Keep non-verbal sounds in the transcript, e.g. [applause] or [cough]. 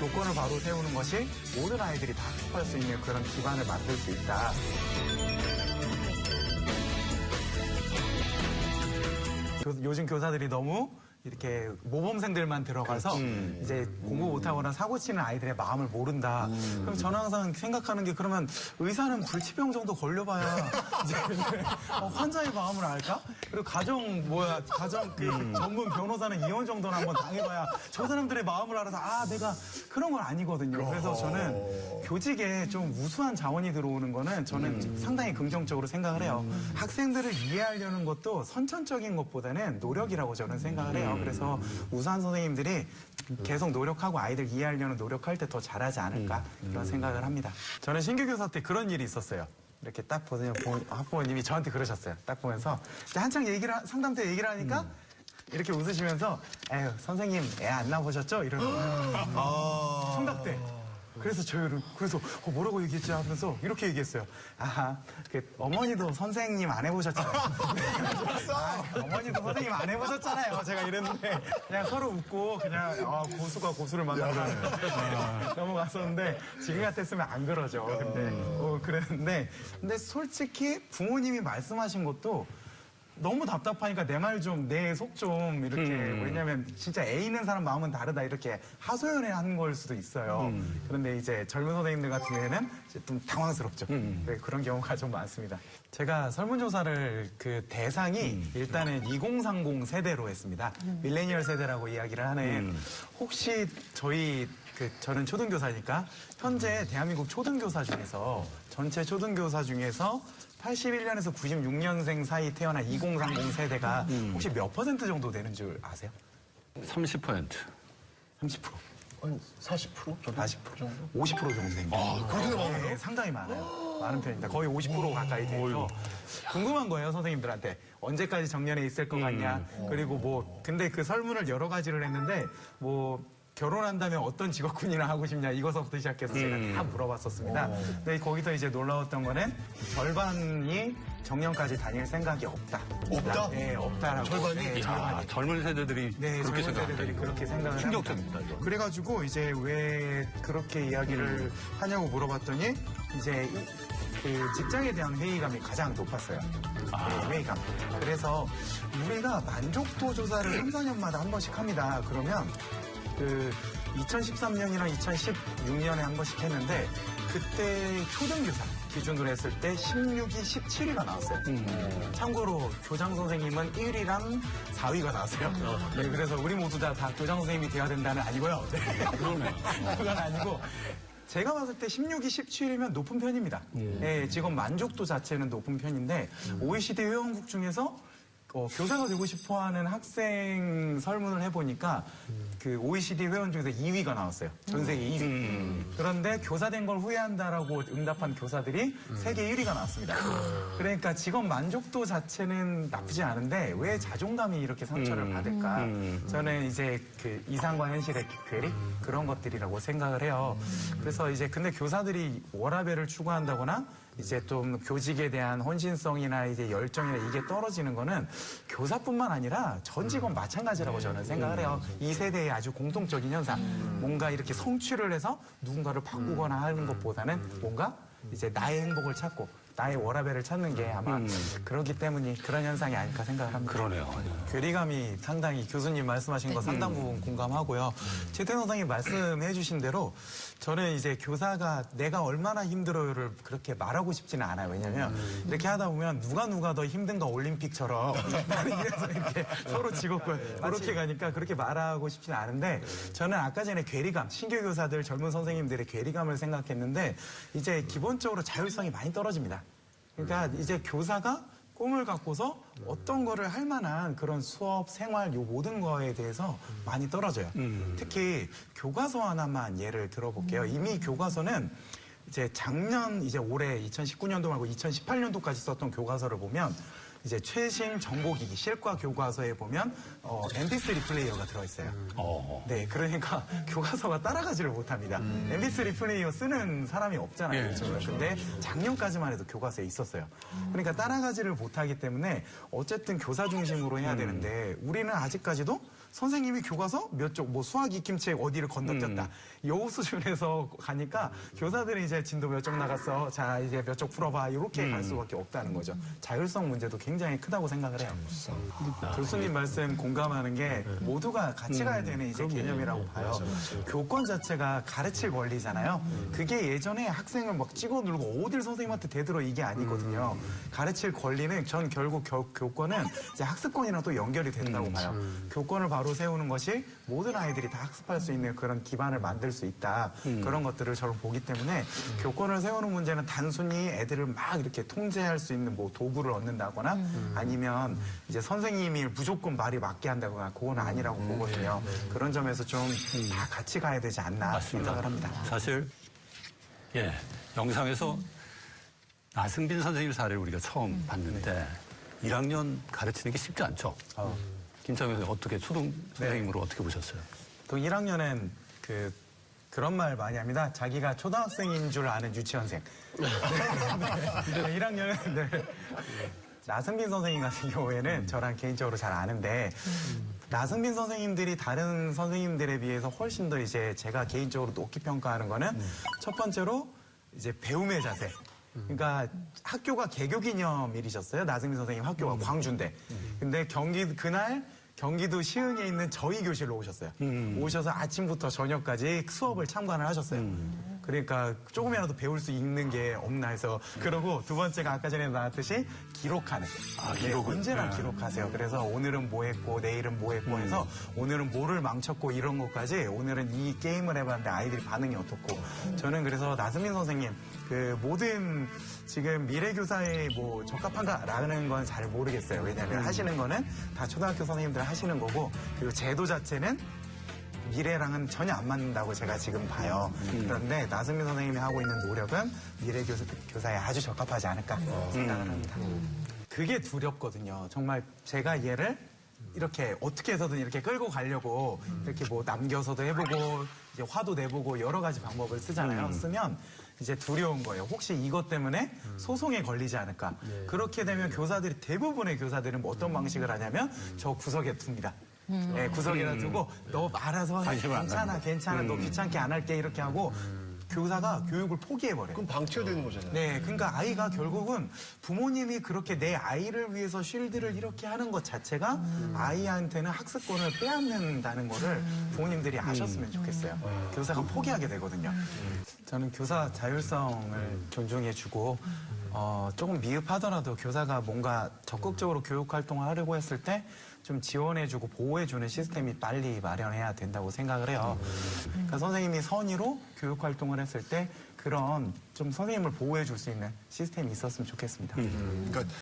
교권을 바로 세우는 것이 모든 아이들이 다 학습할 수 있는 그런 기반을 만들 수 있다. 교- 요즘 교사들이 너무 이렇게 모범생들만 들어가서 이제 공부 못하거나 사고 치는 아이들의 마음을 모른다. 그럼 저는 항상 생각하는 게 그러면 의사는 불치병 정도 걸려봐야 [laughs] 이제 어, 환자의 마음을 알까? 그리고 가정 뭐야 가정 그 전문 변호사는 이혼 정도는 한번 당해봐야 저 사람들의 마음을 알아서 아 내가 그런 건 아니거든요. 그래서 저는 교직에 좀 우수한 자원이 들어오는 거는 저는 상당히 긍정적으로 생각을 해요. 학생들을 이해하려는 것도 선천적인 것보다는 노력이라고 저는 생각을 해요. 그래서 우수한 선생님들이 계속 노력하고 아이들 이해하려는 노력할 때 더 잘하지 않을까 그런 생각을 합니다. 저는 신규 교사 때 그런 일이 있었어요. 이렇게 딱 보세요. 보- 학부모님이 저한테 그러셨어요. 딱 보면서 이제 한창 얘기를 하- 상담 때 얘기를 하니까 이렇게 웃으시면서 에휴 선생님 애 안 낳아보셨죠? 이러는 거예요. 청각 때. 그래서 저희는 그래서 어, 뭐라고 얘기했지 하면서 이렇게 얘기했어요. 아하, 그 어머니도 선생님 안 해보셨잖아요. [laughs] 아, 어머니도 선생님 안 해보셨잖아요. 제가 이랬는데 그냥 서로 웃고 그냥 아, 고수가 고수를 만나서 넘어갔었는데 지금 같았으면 안 그러죠. 근데 어, 그랬는데 근데 솔직히 부모님이 말씀하신 것도 너무 답답하니까 내 말 좀 내 속 좀 이렇게 왜냐면 진짜 애 있는 사람 마음은 다르다 이렇게 하소연해 하는 걸 수도 있어요. 그런데 이제 젊은 선생님들 같은 경우에는 이제 좀 당황스럽죠. 네, 그런 경우가 좀 많습니다. 제가 설문조사를 그 대상이 일단은 2030 세대로 했습니다. 밀레니얼 세대라고 이야기를 하는 혹시 저희 그 저는 초등교사니까 현재 대한민국 초등교사 중에서 전체 초등교사 중에서 81년에서 96년생 사이 태어난 2030 세대가 혹시 몇 퍼센트 정도 되는 줄 아세요? 30%. 30%. 한 40% 정도? 40% 정도? 50% 정도 됩니다. 아, 그렇게 많아요? 네, 상당히 많아요. 많은 편입니다. 거의 50% 가까이 돼서 궁금한 거예요, 선생님들한테. 언제까지 정년에 있을 것 같냐. 그리고 뭐, 근데 그 설문을 여러 가지를 했는데, 뭐, 결혼한다면 어떤 직업군이나 하고 싶냐 이거서부터 시작해서 제가 다 물어봤었습니다. 근데 거기서 이제 놀라웠던 거는 절반이 정년까지 다닐 생각이 없다. 없다? 네, 없다라고. 절반이? 네, 야. 젊은 세대들이 네, 그렇게 젊은 세대들이. 그렇게 생각을 충격적입니다. 이거. 그래가지고 이제 왜 그렇게 이야기를 하냐고 물어봤더니 이제 이- 그 직장에 대한 회의감이 가장 높았어요. 네, 회의감. 그래서 우리가 만족도 조사를 3, 4년마다 한 번씩 합니다. 그러면 그 2013년이랑 2016년에 한 번씩 했는데 그때 초등교사 기준으로 했을 때 16위, 17위가 나왔어요. 참고로 교장 선생님은 1위랑 4위가 나왔어요. 네, 그래서 우리 모두 다, 다 교장 선생님이 돼야 된다는 아니고요. 네. [laughs] 그건 아니고. 제가 봤을 때 16위, 17위면 높은 편입니다. 네, 직업 만족도 자체는 높은 편인데 OECD 회원국 중에서 어, 교사가 되고 싶어 하는 학생 설문을 해보니까 그 OECD 회원 중에서 2위가 나왔어요. 전 세계 2위. 그런데 교사 된 걸 후회한다라고 응답한 교사들이 세계 1위가 나왔습니다. 그러니까 직업 만족도 자체는 나쁘지 않은데 왜 자존감이 이렇게 상처를 받을까? 저는 이제 그 이상과 현실의 괴리 그런 것들이라고 생각을 해요. 그래서 이제 근데 교사들이 워라밸을 추구한다거나 이제 좀 교직에 대한 헌신성이나 이제 열정이나 이게 떨어지는 거는 교사뿐만 아니라 전 직원 마찬가지라고 저는 생각을 해요. 이 세대의 아주 공통적인 현상. 뭔가 이렇게 성취를 해서 누군가를 바꾸거나 하는 것보다는 뭔가 이제 나의 행복을 찾고 나의 워라밸을 찾는 게 아마 그렇기 때문이 그런 현상이 아닐까 생각을 합니다. 그러네요. 괴리감이 상당히 교수님 말씀하신 거 상당 부분 공감하고요. 최태 선생님 말씀해 주신 대로 저는 이제 교사가 내가 얼마나 힘들어요를 그렇게 말하고 싶지는 않아요. 왜냐면 이렇게 하다 보면 누가 누가 더 힘든가 올림픽처럼 [laughs] 이래서 이렇게 서로 직업을 그렇게 가니까 그렇게 말하고 싶지는 않은데 저는 아까 전에 괴리감, 신규 교사들 젊은 선생님들의 괴리감을 생각했는데 이제 기본적으로 자율성이 많이 떨어집니다. 그러니까 이제 교사가 꿈을 갖고서 어떤 거를 할 만한 그런 수업, 생활, 요 모든 거에 대해서 많이 떨어져요. 특히 교과서 하나만 예를 들어볼게요. 이미 교과서는 이제 작년, 이제 올해 2019년도 말고 2018년도까지 썼던 교과서를 보면 이제 최신 정보기기 실과 교과서에 보면 어, MP3 플레이어가 들어있어요. 어. 네, 그러니까 [laughs] 교과서가 따라가지를 못합니다. MP3 플레이어 쓰는 사람이 없잖아요. 예, 요즘은. 근데 작년까지만 해도 교과서에 있었어요. 그러니까 따라가지를 못하기 때문에 어쨌든 교사 중심으로 해야 되는데 우리는 아직까지도 선생님이 교과서 몇 쪽, 뭐 수학 익힘책 어디를 건너뛰었다. 요 수준에서 가니까 교사들이 이제 진도 몇 쪽 나갔어. 자, 이제 몇 쪽 풀어봐. 이렇게 갈 수밖에 없다는 거죠. 자율성 문제도 굉장히 크다고 생각을 해요. 교수님 말씀 공감하는 게 모두가 같이 가야 되는 이제 개념이라고 봐요. 교권 자체가 가르칠 권리잖아요. 그게 예전에 학생을 막 찍어 누르고 어딜 선생님한테 대들어 이게 아니거든요. 가르칠 권리는 전 결국 교, 교권은 이제 학습권이랑 또 연결이 된다고 봐요. 교권을 바로 세우는 것이 모든 아이들이 다 학습할 수 있는 그런 기반을 만들 수 있다. 그런 것들을 저는 보기 때문에 교권을 세우는 문제는 단순히 애들을 막 이렇게 통제할 수 있는 뭐 도구를 얻는다거나 아니면 이제 선생님이 무조건 말이 맞게 한다거나 그건 아니라고 보거든요. 그런 점에서 좀 다 같이 가야 되지 않나 맞습니다. 생각을 합니다. 사실 예 영상에서 나승빈 선생님 사례를 우리가 처음 봤는데 1학년 가르치는 게 쉽지 않죠. 김창현 선생 어떻게 초등 선생님으로 어떻게 보셨어요? 또 1학년엔 그 그런 말 많이 합니다. 자기가 초등학생인 줄 아는 유치원생. [laughs] 네. 네. 1학년은 네. 나승빈 선생님 같은 경우에는 저랑 개인적으로 잘 아는데 나승빈 선생님들이 다른 선생님들에 비해서 훨씬 더 이제 제가 개인적으로 높게 평가하는 거는 첫 번째로 이제 배움의 자세. 그러니까 학교가 개교 기념일이셨어요. 나승빈 선생님 학교가 광주인데. 근데 경기 그날 경기도 시흥에 있는 저희 교실로 오셨어요. 오셔서 아침부터 저녁까지 수업을 참관을 하셨어요. 그러니까 조금이라도 배울 수 있는 게 없나 해서 그러고 두 번째가 아까 전에 나왔듯이 기록하는. 네, 기록을. 언제나 네. 기록하세요. 그래서 오늘은 뭐 했고 내일은 뭐 했고 해서 오늘은 뭐를 망쳤고 이런 것까지 오늘은 이 게임을 해봤는데 아이들이 반응이 어떻고 저는 그래서 나승민 선생님 그 모든 지금 미래 교사에 뭐 적합한가라는 건 잘 모르겠어요. 왜냐하면 하시는 거는 다 초등학교 선생님들 하시는 거고 그리고 제도 자체는 미래랑은 전혀 안 맞는다고 제가 지금 봐요. 그런데 나승민 선생님이 하고 있는 노력은 미래 교사, 교사 에 아주 적합하지 않을까 생각을 합니다. 그게 두렵거든요. 정말 제가 얘를 이렇게 어떻게 해서든 이렇게 끌고 가려고 이렇게 뭐 남겨서도 해보고 이제 화도 내보고 여러 가지 방법을 쓰잖아요. 쓰면 이제 두려운 거예요. 혹시 이것 때문에 소송에 걸리지 않을까. 그렇게 되면 교사들이 대부분의 교사들은 뭐 어떤 방식을 하냐면 저 구석에 둡니다. 예, 구석에다 두고 너 알아서 해. 안 괜찮아, 괜찮아. 너 귀찮게 안 할게 이렇게 하고 교사가 교육을 포기해버려요. 그럼 방치가 되는 거잖아요. 네, 그러니까 아이가 결국은 부모님이 그렇게 내 아이를 위해서 쉴드를 이렇게 하는 것 자체가 아이한테는 학습권을 빼앗는다는 거를 부모님들이 아셨으면 좋겠어요. 교사가 포기하게 되거든요. 저는 교사 자율성을 존중해주고 어, 조금 미흡하더라도 교사가 뭔가 적극적으로 교육 활동을 하려고 했을 때 좀 지원해주고 보호해주는 시스템이 빨리 마련해야 된다고 생각을 해요. 그러니까 선생님이 선의로 교육 활동을 했을 때 그런 좀 선생님을 보호해줄 수 있는 시스템이 있었으면 좋겠습니다. 그러니까